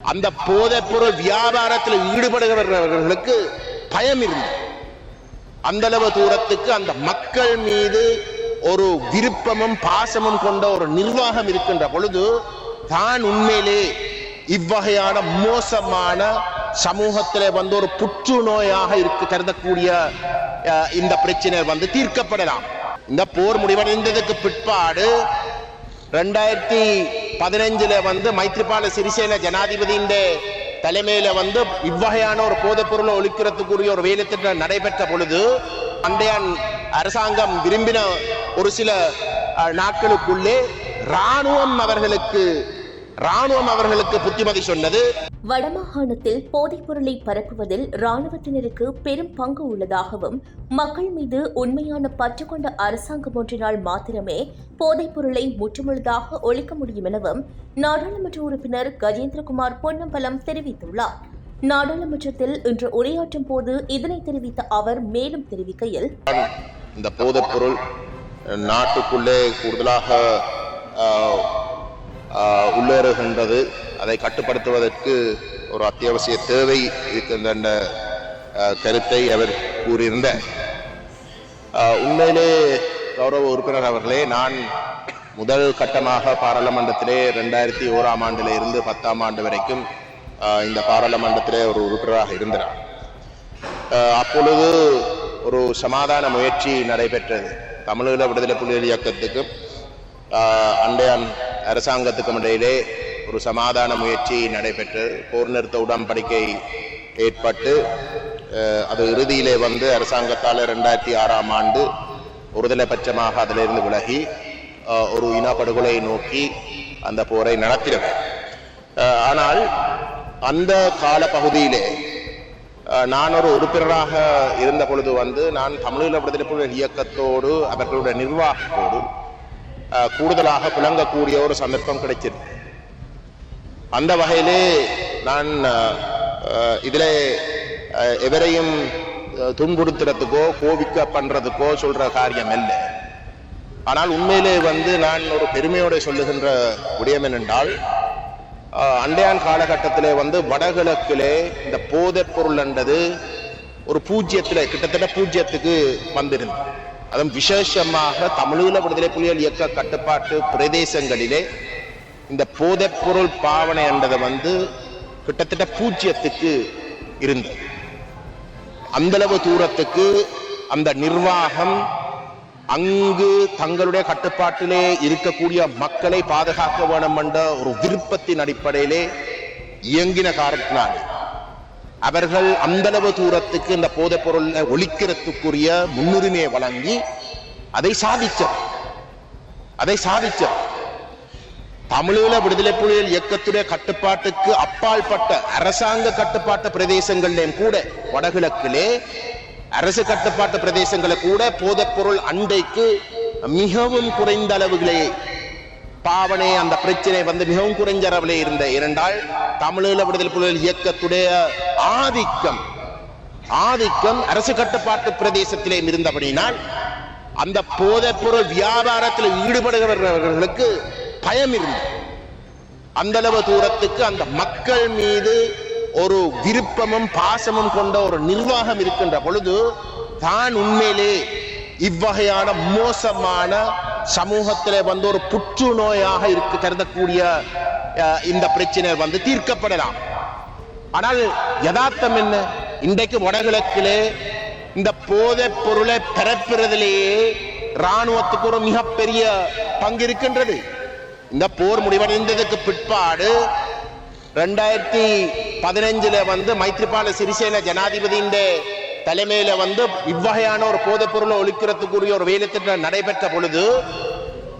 அந்த போதைப்பொருள் வியாபாரத்தில் ஈடுபடுகிறவர்களுக்கு பயம் இருந்தது. அந்த அளவு தூரத்துக்கு அந்த மக்கள் மீது ஒரு விருப்பமும் பாசமும் கொண்ட ஒரு நிர்வாகம் இருக்கின்ற பொழுது தான் உண்மையிலே இவ்வகையான மோசமான சமூகத்தில் வந்து ஒரு புற்றுநோயாக இருக்கு கருதக்கூடிய அஹ், இந்த பிரச்சனை வந்து தீர்க்கப்படலாம். இந்த போர் முடிவடைந்ததுக்கு பிற்பாடு ரெண்டாயிரத்தி பதினஞ்சில் வந்து மைத்ரிபால சிறிசேன ஜனாதிபதியின் தலைமையில வந்து இவ்வகையான ஒரு போதைப் பொருளை ஒழிக்கிறதுக்குரிய ஒரு வேலைத்திட்டம் நடைபெற்ற பொழுது அண்டைய அரசாங்கம் விரும்பின ஒரு சில நாட்களுக்குள்ளே ராணுவம் அவர்களுக்கு ராணுவம் அவர்களுக்கு புத்திமதி சொன்னது. வடமாகாணத்தில் போதைப் பொருளை பரப்புவதில் இராணுவத்தினருக்கு பெரும் பங்கு உள்ளதாகவும் மக்கள் மீது உண்மையான பற்று கொண்ட அரசாங்கம் ஒன்றினால் மாத்திரமே போதைப் பொருளை முற்றுமுழுதாக ஒழிக்க முடியும் எனவும் நாடாளுமன்ற உறுப்பினர் கஜேந்திரகுமார் பொன்னம்பலம் தெரிவித்துள்ளார். நாடாளுமன்றத்தில் இன்று உரையாற்றும் போது இதனை தெரிவித்த அவர் மேலும் தெரிவிக்கையில் இந்த போதைப் பொருள் நாட்டுக்குள்ளே கூடுதலாக உள்ளேறுகின்றது. அதை கட்டுப்படுத்துவதற்கு ஒரு அத்தியாவசிய தேவை இருக்கின்ற கருத்தை அவர் கூறியிருந்த உண்மையிலே கௌரவ உறுப்பினர் அவர்களே நான் முதல் கட்டமாக பாராளுமன்றத்திலே ரெண்டாயிரத்தி ஓராம் ஆண்டில் இருந்து பத்தாம் ஆண்டு வரைக்கும் இந்த பாராளுமன்றத்திலே ஒரு உறுப்பினராக இருந்தார் அப்பொழுது ஒரு சமாதான முயற்சி நடைபெற்றது. தமிழீழ விடுதலை புலிகள் இயக்கத்துக்கும் அண்டையான் அரசாங்கத்துக்கும் இடையிலே ஒரு சமாதான முயற்சி நடைபெற்று போர் நிறுத்த உடன்படிக்கை ஏற்பட்டு அது இறுதியிலே வந்து அரசாங்கத்தால் ரெண்டாயிரத்தி ஆறாம் ஆண்டு ஒருதலை பட்சமாக அதிலிருந்து விலகி ஒரு இனப்படுகொலை நோக்கி அந்த போரை நடத்தினது. ஆனால் அந்த கால பகுதியிலே நான் ஒரு உறுப்பினராக இருந்த பொழுது வந்து நான் தமிழீழ விடுதலை புலிகள் இயக்கத்தோடு அவர்களுடைய நிர்வாகத்தோடு கூடுதலாக விளங்கக்கூடிய ஒரு சந்தர்ப்பம் கிடைச்சது அந்த வகையிலே நான் இதில் எவரையும் துன்புறுத்துறதுக்கோ கோபிக்க பண்றதுக்கோ சொல்ற காரியம் இல்லை ஆனால் உண்மையிலே வந்து நான் ஒரு பெருமையோடு சொல்லுகின்ற விடயம் என்னென்றால் அண்டையான் காலகட்டத்திலே வந்து வடகிழக்கிலே இந்த போதைப் பொருள் என்றது ஒரு பூஜ்ஜியத்தில் கிட்டத்தட்ட பூஜ்ஜியத்துக்கு வந்திருந்தது. அதுவும் விசேஷமாக தமிழீழ விடுதலை புலிகள் இயக்க கட்டுப்பாட்டு பிரதேசங்களிலே இந்த போதைப் பொருள் பாவனை என்றது வந்து கிட்டத்தட்ட பூஜ்ஜியத்துக்கு இருந்தது. அந்தளவு தூரத்துக்கு அந்த நிர்வாகம் அங்கு தங்களுடைய கட்டுப்பாட்டிலே இருக்கக்கூடிய மக்களை பாதுகாக்க வேண்டும் என்ற ஒரு விருப்பத்தின் அடிப்படையிலே இயங்கின காரணத்தினாலே. அவர்கள் அந்தளவு தூரத்துக்கு இந்த போதைப் பொருளை ஒழிக்கிறதுக்குரிய முன்னுரிமையை வழங்கி அதை சாதிச்சார். அதை சாதிச்சார். தமிழீழ விடுதலை புலிகள் இயக்கத்துடைய கட்டுப்பாட்டுக்கு அப்பாற்பட்ட அரசாங்க கட்டுப்பாட்டு பிரதேசங்களிலும் கூட வடகிழக்கிலே அரசு கட்டுப்பாட்டு பிரதேசங்களை கூட போதைப் பொருள் அண்டைக்கு மிகவும் குறைந்த அளவுகளே பாவனை அந்த பிரச்சனை வந்து மிகவும் குறைஞ்ச அளவிலே இருந்த இரண்டால் தமிழீழ விடுதலை புலிகள் இயக்கத்துடைய ஆதிக்கம் ஆதிக்கம் அரசு கட்டுப்பாட்டு பிரதேசத்திலே இருந்தபடினால் அந்த போதைப்பொருள் வியாபாரத்தில் ஈடுபடுகிறவர்களுக்கு பயம் இருந்தது. அந்த அளவு தூரத்துக்கு அந்த மக்கள் மீது ஒரு விருப்பமும் பாசமும் கொண்ட ஒரு நிர்வாகம் இருக்கின்ற பொழுது தான் உண்மையிலே இவ்வகையான மோசமான சமூகத்திலே வந்து ஒரு புற்றுநோயாக இருக்கு கருதக்கூடிய இந்த பிரச்சனை வந்து தீர்க்கப்படலாம். ஆனால் யதார்த்தம் என்ன? இன்றைக்கு வடகிழக்கிலே இந்த போதைப் பொருளை பரப்புறதிலேயே ராணுவத்துக்கு ஒரு மிகப்பெரிய பங்கு இருக்கின்றது. இந்த போர் முடிவடைந்ததுக்கு பிற்பாடு ரெண்டாயிரத்தி பதினஞ்சுல வந்து மைத்ரிபால சிறிசேன ஜனாதிபதியின் தலைமையில வந்து இவ்வகையான ஒரு போதைப் பொருளை ஒழிக்கிறதுக்குரிய ஒரு வேலை திட்டம் நடைபெற்ற பொழுது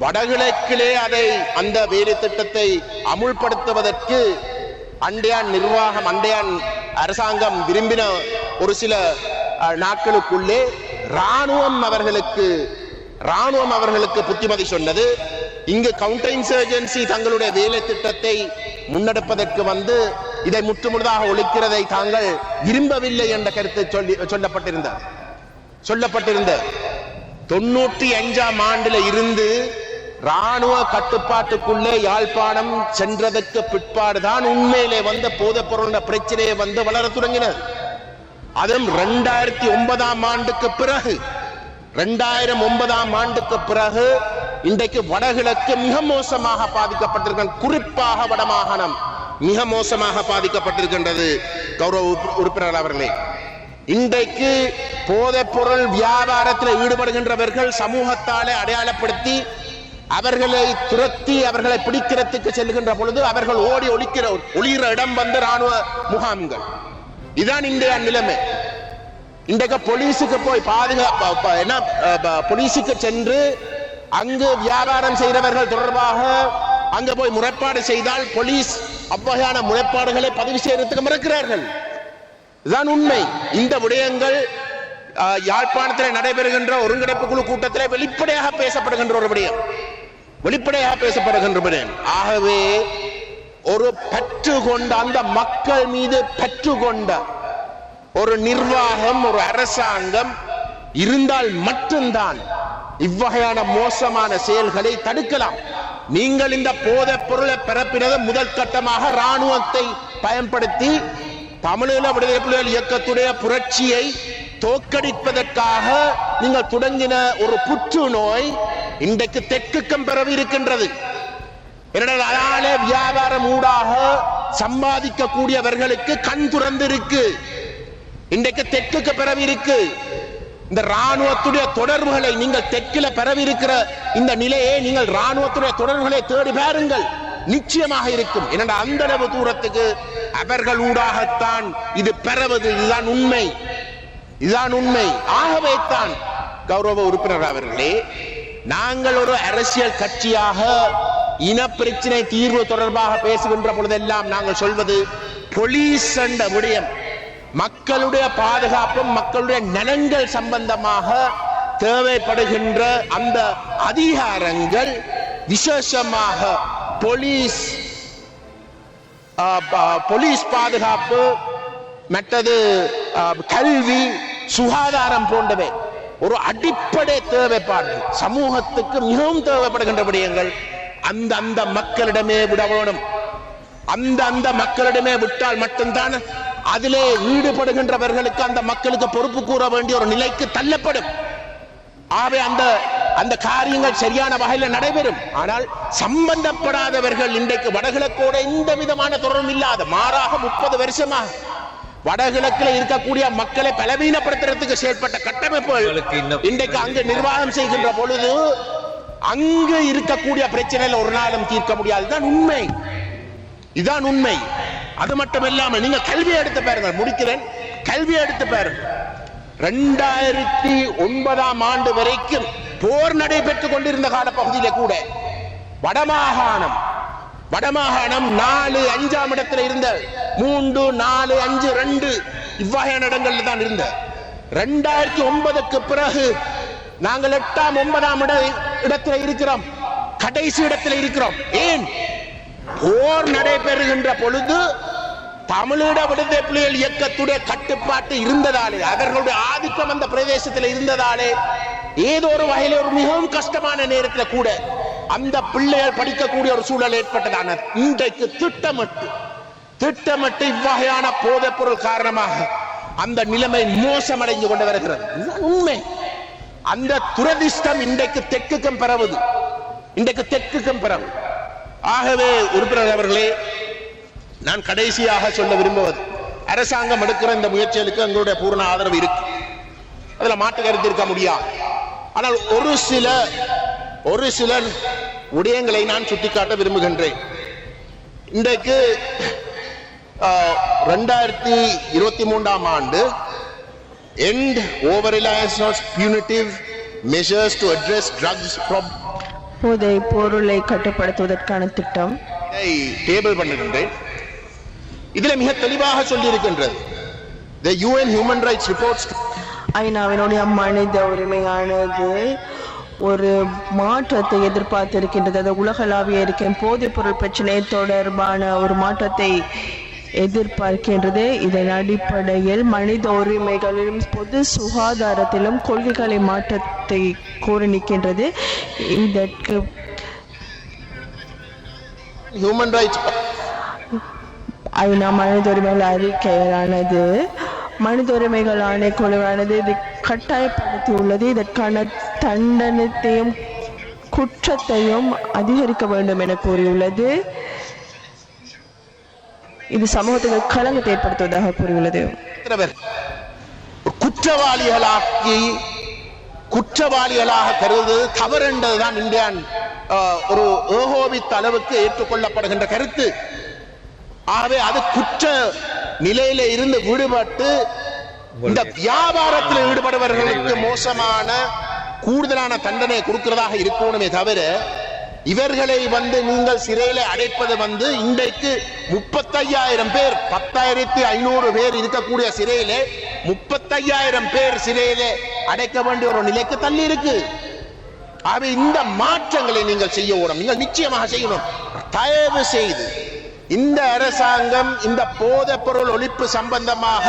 வடகிழக்கிலே அதை அந்த வேலை திட்டத்தை அமுல்படுத்துவதற்கு அண்டையான் நிர்வாகம் அண்டையான் அரசாங்கம் விரும்பின ஒரு சில நாட்களுக்குள்ளே ராணுவம் அவர்களுக்கு ராணுவம் அவர்களுக்கு புத்திமதி சொன்னது. இங்கு கவுண்டர் இன்சர்ஜென்சி தங்களுடைய வேலை திட்டத்தை முன்னெடுப்பதற்கு வந்து இதை முற்றுமுழுதாக ஒழிக்கிறதை தாங்கள் விரும்பவில்லை என்ற கருத்து சொல்லி சொல்லப்பட்டிருந்தது. சொல்லப்பட்டிருந்த தொண்ணூற்றி அஞ்சாம் ஆண்டுல இருந்து ராணுவ கட்டுப்பாட்டுக்குள்ளே யாழ்ப்பாணம் சென்றதற்கு பிற்பாடுதான் உண்மையிலே வந்த போதைப் பொருள் பிரச்சனையை வந்து வளர தொடங்கினது. அதுவும் ரெண்டாயிரத்தி ஒன்பதாம் ஆண்டுக்கு பிறகு. ரெண்டாயிரம் ஒன்பதாம் ஆண்டுக்கு பிறகு இன்றைக்கு வடகிழக்கு மிக மோசமாக பாதிக்கப்பட்டிருக்கின்ற குறிப்பாக வடமாகாணம். மிக மோசமாக பாதிக்கப்பட்டிருக்கின்றது கௌரவ உறுப்பினர் அவர்களே. இன்றைக்கு போதைப்பொருள் வியாபாரத்தில் ஈடுபடுகின்றவர்கள் சமூகத்தாலே அடையாளப்படுத்தி அவர்களை துரத்தி அவர்களை பிடிக்கிறதுக்கு செல்கின்ற பொழுது அவர்கள் ஓடி ஒழிக்கிற ஒளிகிற இடம் வந்து ராணுவ முகாம்கள். இதுதான் இன்றைய நிலைமை. இன்றைக்கு போலீஸுக்கு போய் பாதுகாப்பு என்ன ப- போலீஸுக்கு சென்று அங்கு வியாபாரம் செய்கிறவர்கள் தொடர்பாக அங்க போய் முறைப்பாடு செய்தால் போலீஸ் அவ்வகையான முறைப்பாடுகளை பதிவு செய்யறதுக்கு மறுக்கிறார்கள். இதுதான் உண்மை. இந்த விடயங்கள் யாழ்ப்பாணத்தில் நடைபெறுகின்ற ஒருங்கிணைப்பு குழு கூட்டத்தில் வெளிப்படையாக பேசப்படுகின்ற ஒரு விடயம். வெளிப்படையாக பேசப்படுகின்ற விடயம். ஆகவே ஒரு பற்று கொண்ட அந்த மக்கள் மீது பற்று கொண்ட ஒரு நிர்வாகம் ஒரு அரசாங்கம் இருந்தால் மட்டும்தான் இவ்வகையான மோசமான செயல்களை தடுக்கலாம். நீங்கள் இந்த போதைப் பொருளை பிறப்பினது முதல் கட்டமாக ராணுவத்தை பயன்படுத்தி தமிழீழ விடுதலை புலிகள் இயக்கத்துடைய புரட்சியை தோற்கடிப்பதற்காக நீங்கள் தொடங்கின ஒரு புற்றுநோய் இன்றைக்கு தெற்குக்கம் பரவி இருக்கின்றது. என்னடா அதாலே வியாபாரம் ஊடாக சம்பாதிக்க கூடியவர்களுக்கு கண் துறந்திருக்கு. இன்றைக்கு தெற்குக்கு பரவி இருக்கு. இந்த ராணுவத்துடைய தொடர்புகளை நீங்கள் தெற்கில பெறவிருக்கிற இந்த நிலையை நீங்கள் ராணுவத்துடைய தொடர்புகளை தேடி பாருங்கள். நிச்சயமாக இருக்கும். என்னடா அந்த அளவு தூரத்துக்கு அவர்கள் ஊடாகத்தான் இது பெறவது. இதுதான் உண்மை. இதுதான் உண்மை. ஆகவே தான் கௌரவ உறுப்பினர் அவர்களே நாங்கள் ஒரு அரசியல் கட்சியாக இன பிரச்சனை தீர்வு தொடர்பாக பேசுகின்ற பொழுதெல்லாம் நாங்கள் சொல்வது போலீஸ் என்ற விடயம். மக்களுடைய பாதுகாப்பும் மக்களுடைய நலன்கள் சம்பந்தமாக தேவைப்படுகின்ற அந்த அதிகாரங்கள் விசேஷமாக போலீஸ் போலீஸ் பாதுகாப்பு மற்றது கல்வி சுகாதாரம் போன்றவை ஒரு அடிப்படை தேவைப்பாடு. சமூகத்துக்கு மிகவும் தேவைப்படுகின்ற விடயங்கள் அந்த அந்த மக்களிடமே விட வேணும். அந்த அந்த மக்களிடமே விட்டால் மட்டும்தான் அதிலே ஈடுபடுகின்றவர்களுக்கு அந்த மக்களுக்கு பொறுப்பு கூற வேண்டிய ஒரு நிலைக்கு தள்ளப்படும். ஆகவே அந்த அந்த காரியங்கள் சரியான வகையில் நடைபெறும். ஆனால் சம்பந்தப்படாதவர்கள் இன்றைக்கு வடகிழக்கோட எந்த விதமான தொடர்பும் இல்லாத மாறாக முப்பது வருஷமாக வடகிழக்கில் இருக்கக்கூடிய மக்களை பலவீனப்படுத்துறதுக்கு செயல்பட்ட கட்டமைப்புகள் இன்றைக்கு அங்கு நிர்வாகம் செய்கின்ற பொழுது அங்கு இருக்கக்கூடிய பிரச்சனையில் ஒரு நாளும் தீர்க்க முடியாது. இதுதான் உண்மை. இதுதான் உண்மை. அது மட்டும் இல்லாமல் நீங்க கல்வி எடுத்து பாருங்க முடிக்கிறேன். கல்வி எடுத்து பாருங்க ரெண்டாயிரத்தி ஒன்பதாம் ஆண்டு வரைக்கும் போர் நடைபெற்றுக் கொண்டிருந்த கால பகுதியில கூட வடமாகாணம் வடமாகாணம் நாலு அஞ்சாம் இடத்துல இருந்த மூன்று நாலு அஞ்சு ரெண்டு இவ்வகையான இடங்கள்ல தான் இருந்த. ரெண்டாயிரத்தி ஒன்பதுக்கு பிறகு நாங்கள் எட்டாம் ஒன்பதாம் இட இடத்துல இருக்கிறோம். கடைசி இடத்துல இருக்கிறோம். ஏன்? போர் நடைபெறுகின்ற பொழுது தமிழீழ விடுதலை புலிகள் இயக்கத்துடைய கட்டுப்பாட்டு இருந்ததாலே அவர்களுடைய ஆதிக்கம் அந்த பிரதேசத்தில் இருந்ததாலே ஏதோ ஒரு வகையில் ஒரு மிகவும் கஷ்டமான நேரத்தில் கூட அந்த பிள்ளைகள் படிக்கக்கூடிய ஒரு சூழல் ஏற்பட்டதான இன்றைக்கு திட்டமிட்டு திட்டமிட்டு இவ்வகையான போதைப் பொருள் காரணமாக அந்த நிலைமை மோசமடைந்து கொண்டு வருகிறது. உண்மை. அந்த துரதிஷ்டம் இன்றைக்கு தெற்குக்கும் பரவுது. இன்றைக்கு தெற்குக்கும் பரவுது. ஆகவே உறுப்பினர் அவர்களே நான் கடைசியாக சொல்ல விரும்புவது அரசாங்கம் எடுக்கிற இந்த முயற்சிகளுக்கு எங்களுடைய பூர்ண ஆதரவு இருக்கு. அதுல மாற்று கருத்து இருக்க முடியாது. ஆனால் ஒரு சில ஒரு சில விடயங்களை நான் சுட்டிக்காட்ட விரும்புகின்றேன். இன்றைக்கு ரெண்டாயிரத்தி இருபத்தி மூன்றாம் ஆண்டு end over reliance of punitive measures to address drugs போதை பொருளை கட்டுப்படுத்துவதற்கான திட்டம். டேபிள் பண்ணுகின்றேன் இதுல மிக தெளிவாக சொல்லியிருக்கின்றது. The UN human rights reports ஐநாவினுடைய மனித உரிமையானது ஒரு மாற்றத்தை எதிர்பார்த்திருக்கின்றது. அது உலகளாவிய இருக்கும் போதைப் பொருள் பிரச்சனை தொடர்பான ஒரு மாற்றத்தை எதிர்பார்க்கின்றது. இதன் அடிப்படையில் மனித உரிமைகளிலும் பொது சுகாதாரத்திலும் கொள்கைகளை மாற்றத்தை கோரி நிற்கின்றது இதற்கு human rights ஐநா மனித உரிமைகள் அறிக்கையானது மனித உரிமைகள் ஆணைக்குழுவானது இது கட்டாயப்படுத்தியுள்ளது. இதற்கான தண்டனத்தையும் குற்றத்தையும் அதிகரிக்க வேண்டும் என கூறியுள்ளது. இது சமூகத்துக்கு களங்கத்தை ஏற்படுத்துவதாக கூறியுள்ளது. குற்றவாளிகளாக்கி குற்றவாளிகளாக கருதுவது தவறு என்பதுதான் இந்தியான் ஒரு ஏகோபித்த அளவுக்கு ஏற்றுக்கொள்ளப்படுகின்ற கருத்து. ஆகவே அது குற்ற நிலையில இருந்து விடுபட்டு இந்த வியாபாரத்தில் ஈடுபடுபவர்களுக்கு மோசமான கூடுதலான தண்டனை கொடுக்கிறதாக இருக்கணுமே தவிர இவர்களை வந்து நீங்கள் சிறையில அடைப்பது வந்து இன்றைக்கு முப்பத்தையாயிரம் பேர் பத்தாயிரத்தி ஐநூறு பேர் இருக்கக்கூடிய சிறையிலே முப்பத்தையாயிரம் பேர் சிறையிலே அடைக்க வேண்டிய ஒரு நிலைக்கு தள்ளி இருக்கு. ஆகவே இந்த மாற்றங்களை நீங்கள் செய்ய நீங்கள் நிச்சயமாக செய்யணும். தயவு செய்து இந்த அரசாங்கம் இந்த போதைப் பொருள் ஒழிப்பு சம்பந்தமாக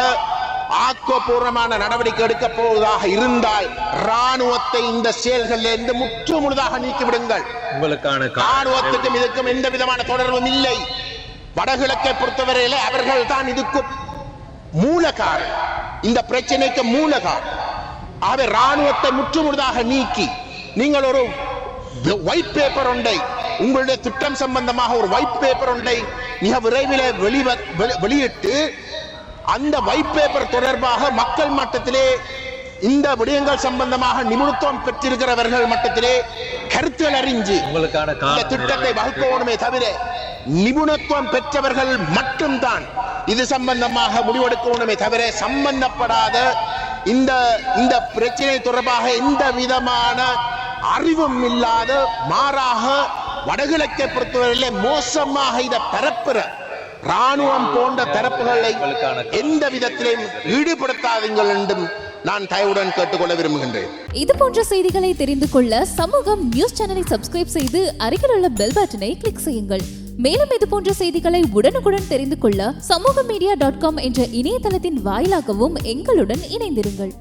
ஆக்கப்பூர்வமான நடவடிக்கை எடுக்க போவதாக இருந்தால் ராணுவத்தை இந்த செயல்களில் இருந்து முற்று முழுதாக நீக்கிவிடுங்கள். உங்களுக்கான ராணுவத்துக்கும் இதுக்கும் எந்த விதமான தொடர்பும் இல்லை. வடகிழக்கை பொறுத்தவரையில அவர்கள் தான் இதுக்கு மூலகாரர் இந்த பிரச்சனைக்கு மூலகாரர் ஆகவே ராணுவத்தை முற்றுமுழுதாக நீக்கி நீங்கள் ஒரு ஒயிட் பேப்பர் ஒன்றை உங்களுடைய திட்டம் சம்பந்தமாக ஒரு ஒயிட் பேப்பர் ஒன்றை மிக விரைவில் வெளி- வெளியிட்டு அந்த ஒயிட் பேப்பர் தொடர்பாக மக்கள் மட்டத்திலே இந்த விடயங்கள் சம்பந்தமாக நிபுணத்துவம் பெற்றிருக்கிறவர்கள் மட்டத்திலே கருத்துகள் அறிஞ்சு உங்களுக்கான இந்த திட்டத்தை வகுக்கணுமே தவிர நிபுணத்துவம் பெற்றவர்கள் மட்டும்தான். இது சம்பந்தமாக முடிவெடுக்கணுமே தவிர சம்பந்தப்படாத இந்த இந்த பிரச்சனை தொடர்பாக எந்த விதமான அறிவும் இல்லாத மாறாக வடகிழக்கை பொறுத்தவரையிலே மோசமாக இதை பரப்புற ராணுவம் போன்ற தரப்புகளை எந்த விதத்திலும் ஈடுபடுத்தாதீங்கள் என்றும் நான் தயவுடன் கேட்டுக்கொள்ள விரும்புகின்றேன். இது போன்ற செய்திகளை தெரிந்து கொள்ள சமூகம் நியூஸ் சேனலை சப்ஸ்கிரைப் செய்து அருகில் உள்ள பெல் பட்டனை கிளிக் செய்யுங்கள். மேலும் இது போன்ற செய்திகளை உடனுக்குடன் தெரிந்து கொள்ள சமூக மீடியா டாட் காம் என்ற இணையதளத்தின் வாயிலாகவும் எங்களுடன் இணைந்திருங்கள்.